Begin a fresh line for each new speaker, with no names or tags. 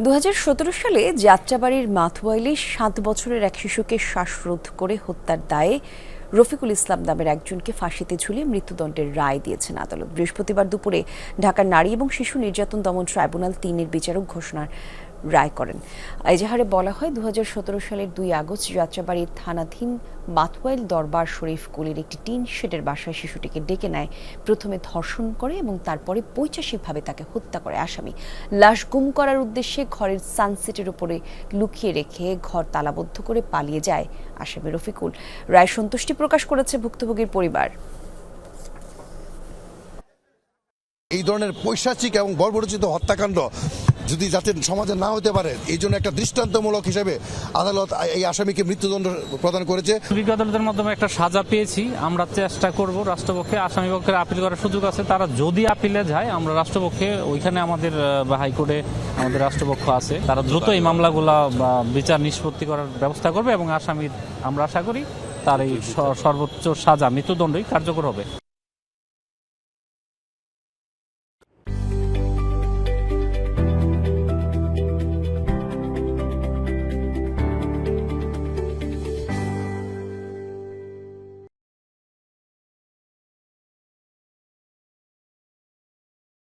দু হাজার সতেরো সালে যাত্রাবাড়ির মাথুয়াইলে সাত বছরের এক শিশুকে শ্বাসরোধ করে হত্যার দায়ে রফিকুল ইসলাম নামের একজনকে ফাঁসিতে ঝুলিয়ে মৃত্যুদণ্ডের রায় দিয়েছেন আদালত। বৃহস্পতিবার দুপুরে ঢাকার নারী এবং শিশু নির্যাতন দমন ট্রাইব্যুনাল তিনের বিচারক ঘোষণার রায় করেন। এজাহারে বলা হয় দুই হাজার সতেরো সালের দুই আগস্ট যাত্রাবাড়ির থানাধীন মাথওয়াইল দরবার শরীফ কুলির একটি টিন শেডের বাসায় শিশুটিকে ডেকে নেয়। প্রথমে ধর্ষণ করে এবং তারপরে বৈচাসিকভাবে তাকে হত্যা করে আসামি। লাশ গুম করার উদ্দেশ্যে ঘরের সানসেটের উপরে লুকিয়ে রেখে ঘর তালাবদ্ধ করে পালিয়ে যায় আসামি রফিকুল। রায় সন্তুষ্টি প্রকাশ করেছে ভুক্তভোগীর পরিবার।
এই ধরনের পৈশাচিক এবং বর্বরচিত হত্যাকাণ্ড যদি যাতে সমাজে না হতে পারে, এই জন্য একটা দৃষ্টান্তমূলক হিসেবে আদালত এই আসামিকে মৃত্যুদণ্ড প্রদান করেছে।
বিজ্ঞ আদালতের মাধ্যমে একটা সাজা পেয়েছি। আমরা চেষ্টা করব রাষ্ট্রপক্ষে আসামি পক্ষের আপিল করার সুযোগ আছে। তারা যদি আপিলে যায়, আমরা রাষ্ট্রপক্ষে ওইখানে আমাদের হাইকোর্টে আমাদের রাষ্ট্রপক্ষ আছে। তারা দ্রুত এই মামলাগুলা বিচার নিষ্পত্তি করার ব্যবস্থা করবে এবং আসামির, আমরা আশা করি তার এই সর্বোচ্চ সাজা, মৃত্যুদণ্ডই কার্যকর হবে।